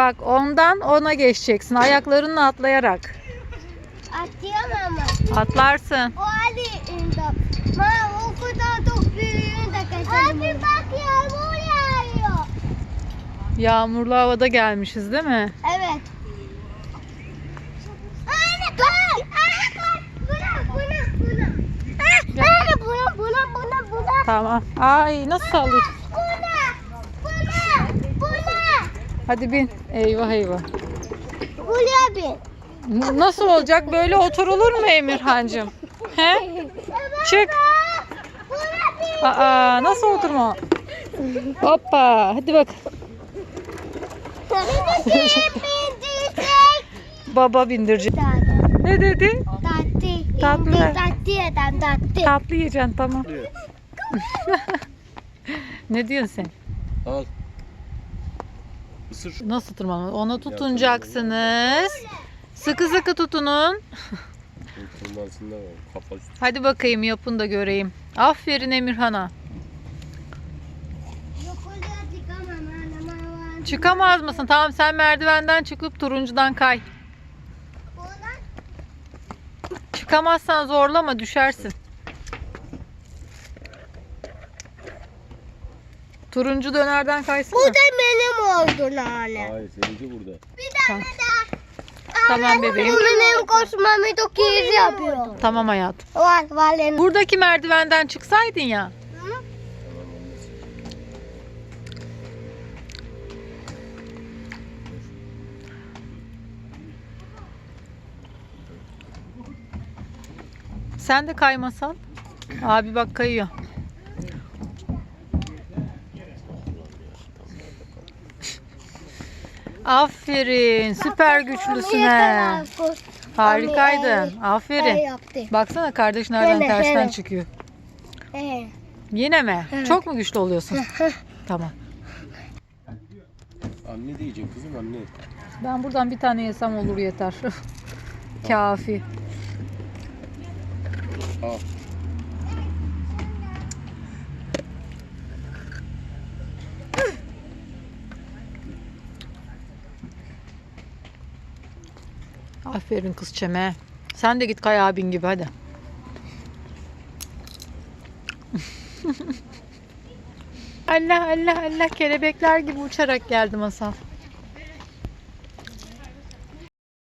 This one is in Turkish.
Bak ondan ona geçeceksin. Ayaklarınla atlayarak. Atlayamam ama. Atlarsın. O hali indi. Ma o kadar çok büyüğünü de kaçalım. Abi bak yağmur yağıyor. Yağmurlu havada gelmişiz değil mi? Evet. Anne bak. Anne bak. Buna buna buna. Anne buna buna buna buna. Tamam. Ay nasıl sallıyor? Buna. Buna. Buna. Hadi bin. Eyvah eyvah. Buraya bin. N- Nasıl olacak? Böyle oturulur mu Emirhancığım? He? Çık. Bin. Aa, nasıl oturma? Hoppa. Hadi bak. Beni bindirecek. Baba bindirecek. Ne dedi? Tatlı. Tatlı. Tatlı adam tatlı. Tatlı yiyeceksin tamam. ne diyorsun sen? Al. Isır. Nasıl tırmanma? Ona tutunacaksınız. Sıkı sıkı tutunun. Tırmansın da var. Kafa üstü. Hadi bakayım yapın da göreyim. Aferin Emirhan'a. Çıkamaz mısın? Tamam sen merdivenden çıkıp turuncudan kay. Çıkamazsan zorlama düşersin. Turuncu dönerden kaysana. Bu da benim oldu nane. Hayır seninki burada. Bir Tamam. tane daha. Tamam bebeğim. Bu benim koşmamı çok iyi yapıyor. Tamam hayatım. Var var benim. Buradaki merdivenden çıksaydın ya. Sen de kaymasan. Abi bak kayıyor. Aferin. Süper güçlüsün he. Harikaydın. Aferin. Baksana kardeş nereden tersten çıkıyor. Yine mi? Çok mu güçlü oluyorsun? tamam. Anne diyecek kızım anne. Ben buradan bir tane yesem olur yeter. Kafi. Al. Aferin kız çeme. Sen de git kay abin gibi hadi. Allah Allah Allah kelebekler gibi uçarak geldi masal.